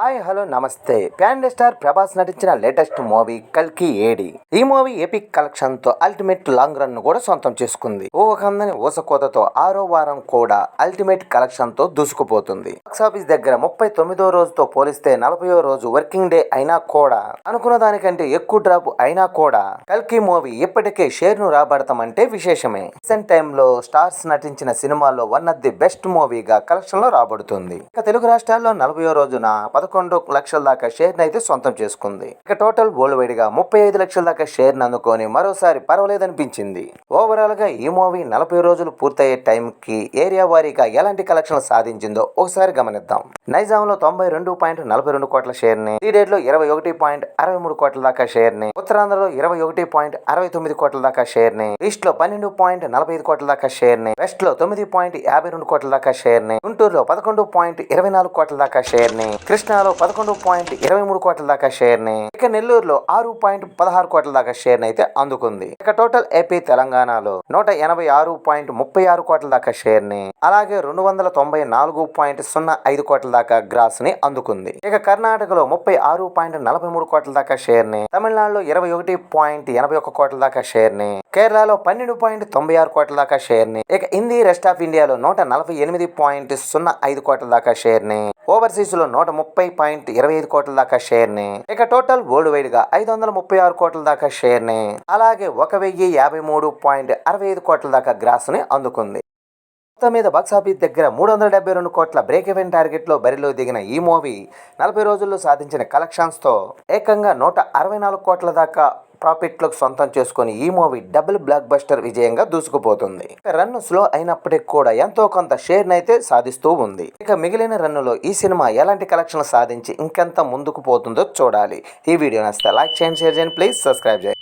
Hi hello నమస్తే. Pan star Prabhas నటించిన latest movie కల్కి ఏడి. ఈ మూవీ ఎపిక్ కలెక్షన్తో అల్టిమేట్ లాంగ్ రన్ను కూడా సొంతం చేసుకుంది. ఊహకందని ఊసకోతతో ఆరో వారం కూడా అల్టిమేట్ కలెక్షన్తో దూసుకుపోతుంది బాక్సాఫీస్ దగ్గర ముప్పై తొమ్మిదో రోజుతో పోలిస్తే నలభయో రోజు వర్కింగ్ డే అయినా కూడా అనుకున్న దానికంటే ఎక్కువ డ్రాప్ అయినా కూడా కల్కి మూవీ ఇప్పటికే షేర్ను రాబడతామంటే విశేషమే. రీసెంట్ టైంలో స్టార్స్ నటించిన సినిమాలో వన్ ఆఫ్ ది బెస్ట్ మూవీగా కలెక్షన్లో రాబడుతుంది. ఇక తెలుగు రాష్ట్రాల్లో నలభయో రోజున పదకొండు లక్షల దాకా షేర్ని అయితే సొంతం చేసుకుంది. ఇక టోటల్ వరల్డ్ వైడ్గా ముప్పై ఐదు లక్షల దాకా షేర్ని అందుకొని మరోసారి పర్వాలేదనిపించింది. ఓవరాల్గా ఈ మూవీ నలభై రోజులు పూర్తయ్యే టైం కి ఏరియా వారీగా ఎలాంటి కలెక్షన్ సాధించిందో ఒకసారి గమనిద్దాం. నైజాంలో తొంభై రెండు పాయింట్ నలభై రెండు కోట్ల షేర్ని డేట్లో ఇరవై ఒకటి పాయింట్ అరవై మూడు కోట్ల దాకా షేర్ని ఉత్తరాంధ్రలో ఇరవై ఒకటి పాయింట్ అరవై తొమ్మిది కోట్ల దాకా షేర్ని ఈస్ట్లో పన్నెండు పాయింట్ నలభై ఐదు కోట్ల దాకా షేర్ని వెస్ట్లో తొమ్మిది పాయింట్ యాభై రెండు కోట్ల దాకా షేర్ని గుంటూరులో పదకొండు పాయింట్ ఇరవై నాలుగు కోట్ల దాకా షేర్ని కృష్ణా కృష్ణాలో పదకొండు పాయింట్ ఇరవై మూడు కోట్ల దాకా షేర్ని ఇక నెల్లూరులో ఆరు పాయింట్ పదహారు కోట్ల దాకా షేర్ని అయితే అందుకుంది. ఇక టోటల్ ఏపీ తెలంగాణలో నూట ఎనభై ఆరు పాయింట్ ముప్పై ఆరు కోట్ల దాకా షేర్ని అలాగే రెండు వందల తొంభై నాలుగు పాయింట్ సున్నా ఐదు కోట్ల దాకా గ్రాస్ని అందుకుంది. ఇక కర్ణాటకలో ముప్పై ఆరు పాయింట్ నలభై మూడు కోట్ల దాకా షేర్ని తమిళనాడులో ఇరవై ఒకటి పాయింట్ ఎనభై ఒక్క కోట్ల దాకా షేర్ని కేరళలో పన్నెండు పాయింట్ తొంభై ఆరు కోట్ల దాకా షేర్ని ఇక హిందీ రెస్ట్ ఆఫ్ ఇండియాలో నూట నలభై ఎనిమిది పాయింట్ సున్నా ఐదు కోట్ల దాకా షేర్ని ఓవర్సీస్లో నూట ముప్పై ముప్పై పాయింట్ ఇరవై ఐదు కోట్ల దాకా షేర్ని ఇక టోటల్ వరల్డ్ వైడ్గా ఐదు వందల ముప్పై ఆరు కోట్ల దాకా షేర్ని అలాగే ఒక వెయ్యి యాభై మూడు పాయింట్ అరవై ఐదు కోట్ల దాకా గ్రాస్ని అందుకుంది. మొత్తం మీద బాక్సాఫీస్ దగ్గర మూడు వందల డెబ్బై రెండు కోట్ల బ్రేక్ ఈవెన్ టార్గెట్లో బరిలో దిగిన ఈ మూవీ నలభై రోజుల్లో సాధించిన కలెక్షన్స్తో ఏకంగా నూట అరవై నాలుగు కోట్ల దాకా ప్రాఫిట్లకు సొంతం చేసుకొని ఈ మూవీ డబుల్ బ్లాక్ బస్టర్ విజయంగా దూసుకుపోతుంది. రన్ స్లో అయినప్పటికీ కూడా ఎంతో కొంత షేర్ అయితే సాధిస్తూ ఉంది. ఇక మిగిలిన రన్నులో ఈ సినిమా ఎలాంటి కలెక్షన్ సాధించి ఇంకెంత ముందుకు పోతుందో చూడాలి. ఈ వీడియో నచ్చితే లైక్ చేయండి షేర్ చేయండి ప్లీజ్ సబ్స్క్రైబ్ చేయండి.